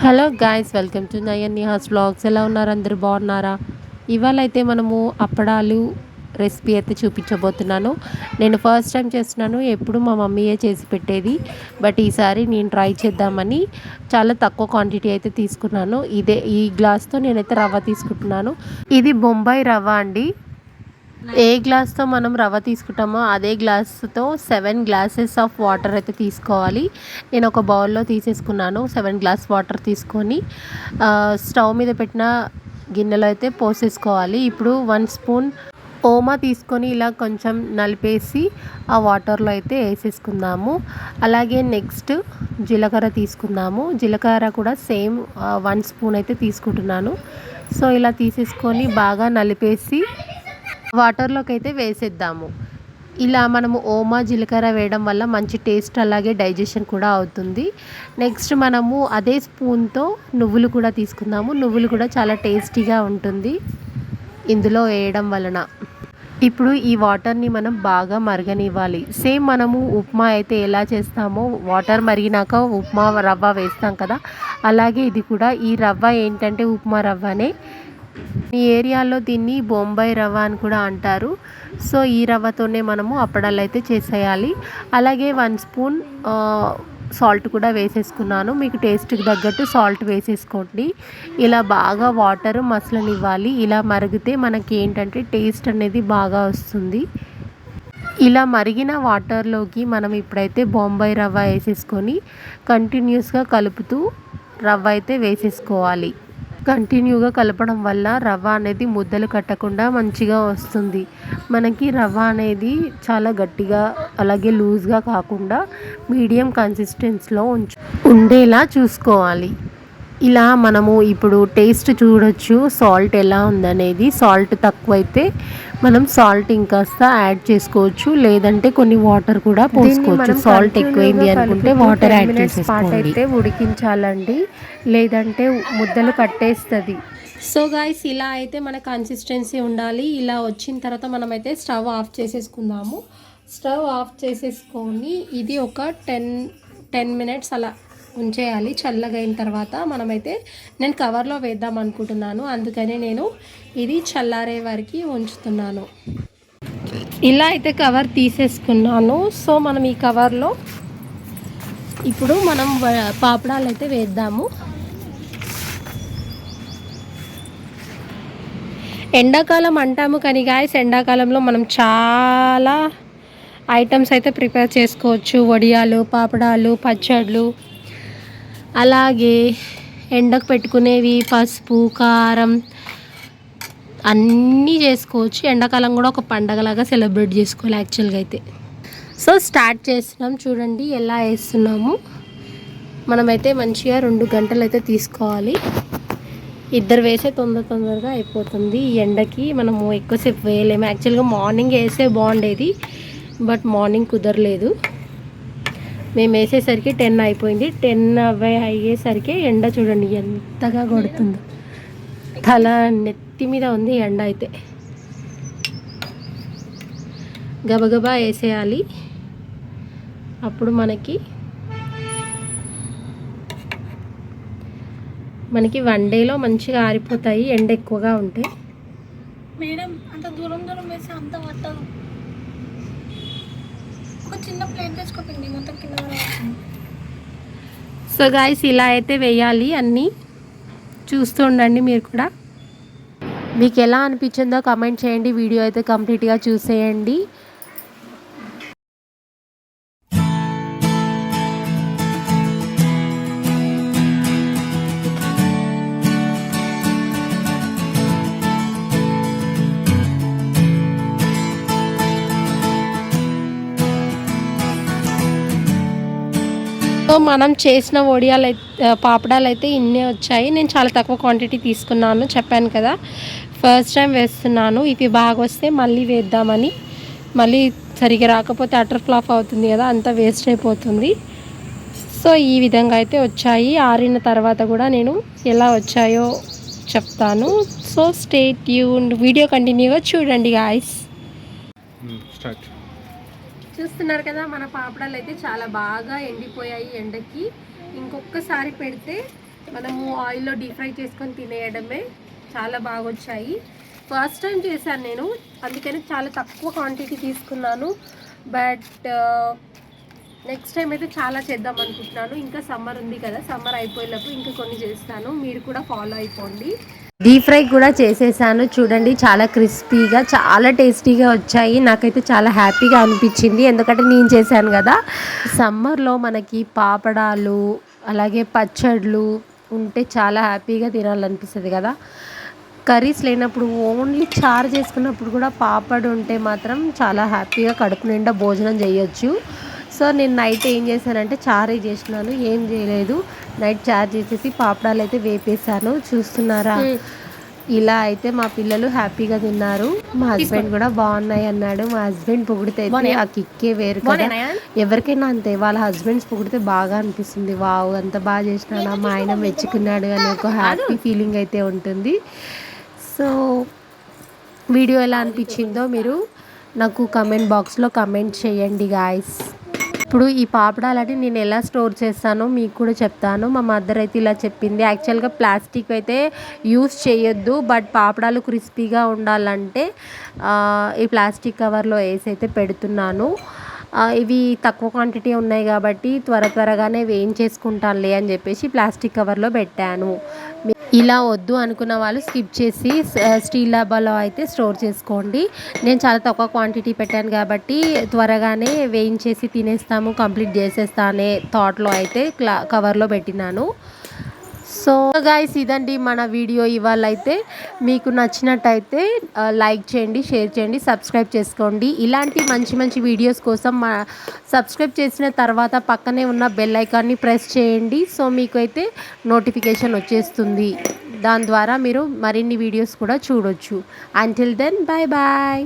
Hello guys welcome to Nayan Nihas blogs ఎలా ఉన్నారు అందరూ? బాగున్నారా? ఇవాళ అయితే మనము అప్పడాలు రెసిపీ అయితే చూపించబోతున్నాను. నేను ఫస్ట్ టైం చేస్తున్నాను ఎప్పుడు మా మమ్మీయే చేసి పెట్టేది. బట్ ఈసారి నేను ట్రై చేద్దామని చాలా తక్కువ క్వాంటిటీ అయితే తీసుకున్నాను. ఇదే ఈ గ్లాస్తో నేనైతే రవ్వ తీసుకుంటున్నాను. ఇది బొంబాయి రవ్వ అండి. ఏ గ్లాస్తో మనం రవ్వ తీసుకుంటామో అదే గ్లాస్తో సెవెన్ గ్లాసెస్ ఆఫ్ వాటర్ అయితే తీసుకోవాలి. నేను ఒక బౌల్లో తీసేసుకున్నాను సెవెన్ గ్లాస్ వాటర్ తీసుకొని స్టవ్ మీద పెట్టిన గిన్నెలో అయితే పోసేసుకోవాలి. ఇప్పుడు వన్ స్పూన్ ఓమా తీసుకొని ఇలా కొంచెం నలిపేసి ఆ వాటర్లో అయితే వేసేసుకుందాము. అలాగే నెక్స్ట్ జీలకర్ర తీసుకుందాము. జీలకర్ర కూడా సేమ్ వన్ స్పూన్ అయితే తీసుకుంటున్నాను. సో ఇలా తీసేసుకొని బాగా నలిపేసి వాటర్లోకి అయితే వేసేద్దాము. ఇలా మనము ఓమా జీలకర్ర వేయడం వల్ల మంచి టేస్ట్ అలాగే డైజెషన్ కూడా అవుతుంది. నెక్స్ట్ మనము అదే స్పూన్తో నువ్వులు కూడా తీసుకుందాము. నువ్వులు కూడా చాలా టేస్టీగా ఉంటుంది ఇందులో వేయడం వలన. ఇప్పుడు ఈ వాటర్ని మనం బాగా మరగనివ్వాలి. సేమ్ మనము ఉప్మా అయితే ఎలా చేస్తామో వాటర్ మరిగినాక ఉప్మా రవ్వ వేస్తాం కదా? అలాగే ఇది కూడా ఈ రవ్వ ఏంటంటే ఉప్మా రవ్వనే. ఈ ఏరియాలో దీన్ని బొంబాయి రవ్వ అని కూడా అంటారు. సో ఈ రవ్వతోనే మనము అప్పడాలు అయితే చేసేయాలి. అలాగే వన్ స్పూన్ సాల్ట్ కూడా వేసేసుకున్నాను. మీకు టేస్ట్కి తగ్గట్టు సాల్ట్ వేసేసుకోండి. ఇలా బాగా వాటర్ మసలనివ్వాలి. ఇలా మరిగితే మనకి ఏంటంటే టేస్ట్ అనేది బాగా వస్తుంది. ఇలా మరిగిన వాటర్లోకి మనం ఇప్పుడైతే బొంబాయి రవ్వ వేసేసుకొని కంటిన్యూస్గా కలుపుతూ రవ్వ అయితే వేసేసుకోవాలి. కంటిన్యూగా కలపడం వల్ల రవ్వ అనేది ముద్దలు కట్టకుండా మంచిగా వస్తుంది. మనకి రవ్వ అనేది చాలా గట్టిగా అలాగే లూజ్గా కాకుండా మీడియం కన్సిస్టెన్స్లో ఉంచు ఉండేలా చూసుకోవాలి. ఇలా మనము ఇప్పుడు టేస్ట్ చూడొచ్చు సాల్ట్ ఎలా ఉందనేది. సాల్ట్ తక్కువైతే మనం సాల్ట్ ఇంకాస్త యాడ్ చేసుకోవచ్చు. లేదంటే కొన్ని వాటర్ కూడా పోసుకోవచ్చు. సాల్ట్ ఎక్కువైంది అనుకుంటే వాటర్ యాడ్ చేసేసుకోండి. అయితే ఉడికించాలండి. లేదంటే ముద్దలు కట్టేస్తుంది. సో గాయస్ ఇలా అయితే మన కన్సిస్టెన్సీ ఉండాలి. ఇలా వచ్చిన తర్వాత మనమైతే స్టవ్ ఆఫ్ చేసేసుకుందాము. స్టవ్ ఆఫ్ చేసేసుకొని ఇది ఒక టెన్ టెన్ మినిట్స్ అలా ఉంచేయాలి. చల్లగా అయిన తర్వాత మనమైతే నేను కవర్లో వేద్దాం అనుకుంటున్నాను. అందుకని నేను ఇది చల్లారే వరకు ఉంచుతున్నాను. ఇలా అయితే కవర్ తీసేసుకున్నాను. సో మనం ఈ కవర్లో ఇప్పుడు మనం పాపడాలు అయితే వేద్దాము. ఎండాకాలం అంటాము కానీ గాయస్ ఎండాకాలంలో మనం చాలా ఐటమ్స్ అయితే ప్రిపేర్ చేసుకోవచ్చు. వడియాలు పాపడాలు పచ్చళ్ళు. అలాగే ఎండకు పెట్టుకునేవి పసుపు కారం అన్నీ చేసుకోవచ్చు. ఎండాకాలం కూడా ఒక పండగలాగా సెలబ్రేట్ చేసుకోవాలి యాక్చువల్గా అయితే. సో స్టార్ట్ చేస్తున్నాం. చూడండి ఎలా వేస్తున్నాము. మనమైతే మంచిగా రెండు గంటలు అయితే తీసుకోవాలి. ఇద్దరు వేసే తొందర తొందరగా అయిపోతుంది. ఈ ఎండకి మనము ఎక్కువసేపు వేయలేము. యాక్చువల్గా మార్నింగ్ వేస్తే బాగుండేది బట్ మార్నింగ్ కుదరలేదు. మేము వేసేసరికి టెన్ అయిపోయింది. టెన్ అవే అయ్యేసరికి ఎండ చూడండి ఎంతగా కొడుతుందో. తల నెత్తి మీద ఉంది ఎండ అయితే. గబగబా వేసేయాలి. అప్పుడు మనకి మనకి వన్ డేలో మంచిగా ఆరిపోతాయి ఎండ ఎక్కువగా ఉంటే. మేడం అంత దూరం దూరం వేసి అంత పట్టదు. ఒక చిన్న ప్లేట్ మొత్తం కింద సో గాయస్ ఇలా అయితే వేయాలి అన్నీ. చూస్తూ ఉండండి మీరు కూడా. మీకు ఎలా అనిపించిందో కమెంట్ చేయండి. వీడియో అయితే కంప్లీట్గా చూసేయండి. మనం చేసిన ఒడియాలు అయితే పాపడాలు అయితే ఇన్నే వచ్చాయి. నేను చాలా తక్కువ క్వాంటిటీ తీసుకున్నాను చెప్పాను కదా. ఫస్ట్ టైం వేస్తున్నాను. ఇవి బాగా వస్తే మళ్ళీ వేద్దామని. మళ్ళీ సరిగ్గా రాకపోతే అటర్ ఫ్లాప్ అవుతుంది కదా అంతా వేస్ట్ అయిపోతుంది. సో ఈ విధంగా అయితే వచ్చాయి. ఆరిన తర్వాత కూడా నేను ఎలా వచ్చాయో చెప్తాను. సో స్టేట్ ట్యూన్ వీడియో కంటిన్యూగా చూడండి గాయస్ చూస్తున్నారు కదా మన పాపడాలు అయితే చాలా బాగా ఎండిపోయాయి ఎండకి. ఇంకొకసారి పెడితే మనము ఆయిల్లో డీప్ ఫ్రై చేసుకొని తినేయడమే చాలా బాగా వచ్చాయి ఫస్ట్ టైం చేశాను నేను అందుకని చాలా తక్కువ క్వాంటిటీ తీసుకున్నాను. బట్ నెక్స్ట్ టైం అయితే చాలా చేద్దాం అనుకుంటున్నాను. ఇంకా సమ్మర్ ఉంది కదా సమ్మర్ అయిపోయేటప్పుడు ఇంకా కొన్ని చేస్తాను. మీరు కూడా ఫాలో అయిపోండి. డీప్ ఫ్రై కూడా చేసేసాను. చూడండి చాలా క్రిస్పీగా చాలా టేస్టీగా వచ్చాయి. నాకైతే చాలా హ్యాపీగా అనిపించింది. ఎందుకంటే నేను చేశాను కదా. సమ్మర్లో మనకి పాపడాలు అలాగే పచ్చళ్ళు ఉంటే చాలా హ్యాపీగా తినాలనిపిస్తుంది కదా. కర్రీస్ లేనప్పుడు ఓన్లీ చారు చేసుకున్నప్పుడు కూడా పాపడ్ ఉంటే మాత్రం చాలా హ్యాపీగా కడుపు నిండా భోజనం చేయొచ్చు. సో నేను నైట్ ఏం చేశానంటే చారే చేసినాను. ఏం చేయలేదు. నైట్ చార్ చేసేసి పాపడాలు అయితే వేపేసాను చూస్తున్నారా? ఇలా అయితే మా పిల్లలు హ్యాపీగా తిన్నారు. మా హస్బెండ్ కూడా బాగున్నాయి అన్నాడు. మా హస్బెండ్ పొగిడితే ఆ కిక్కే వేరు కదా. ఎవరికైనా అంతే. వాళ్ళ హస్బెండ్స్ పొగిడితే బాగా అనిపిస్తుంది. వావ్ అంత బాగా చేసినాడు మా ఆయన మెచ్చుకున్నాడు అనే ఒక హ్యాపీ ఫీలింగ్ అయితే ఉంటుంది. సో వీడియో ఎలా అనిపించిందో మీరు నాకు కమెంట్ బాక్స్లో కమెంట్ చేయండి గాయస్ ఇప్పుడు ఈ పాపడాలని నేను ఎలా స్టోర్ చేస్తానో మీకు కూడా చెప్తాను. మా మదర్ అయితే ఇలా చెప్పింది. యాక్చువల్గా ప్లాస్టిక్ అయితే యూస్ చేయొద్దు బట్ పాపడాలు క్రిస్పీగా ఉండాలంటే ఈ ప్లాస్టిక్ కవర్లో వేసి అయితే పెడుతున్నాను. ఇవి తక్కువ క్వాంటిటీ ఉన్నాయి కాబట్టి త్వర త్వరగానే వేయించేసుకుంటానులే అని చెప్పేసి ప్లాస్టిక్ కవర్లో పెట్టాను. మీ- ఇలా వద్దు అనుకున్న వాళ్ళు స్కిప్ చేసి స్టీల్ డబ్బాలో అయితే స్టోర్ చేసుకోండి. నేను చాలా తక్కువ క్వాంటిటీ పెట్టాను కాబట్టి త్వరగానే వేయించేసి తినేస్తాము కంప్లీట్ చేసేస్తా అనే థాట్లో అయితే క్లా కవర్లో పెట్టినాను. సో గాయస్ ఇదండి మన వీడియో ఇవాళ అయితే మీకు నచ్చినట్టయితే లైక్ చేయండి షేర్ చేయండి సబ్స్క్రైబ్ చేసుకోండి. ఇలాంటి మంచి మంచి వీడియోస్ కోసం మా సబ్స్క్రైబ్ చేసిన తర్వాత పక్కనే ఉన్న బెల్ ఐకాన్ని ప్రెస్ చేయండి. సో మీకు అయితే నోటిఫికేషన్ వచ్చేస్తుంది. దాని ద్వారా మీరు మరిన్ని వీడియోస్ కూడా చూడొచ్చు. Until then bye bye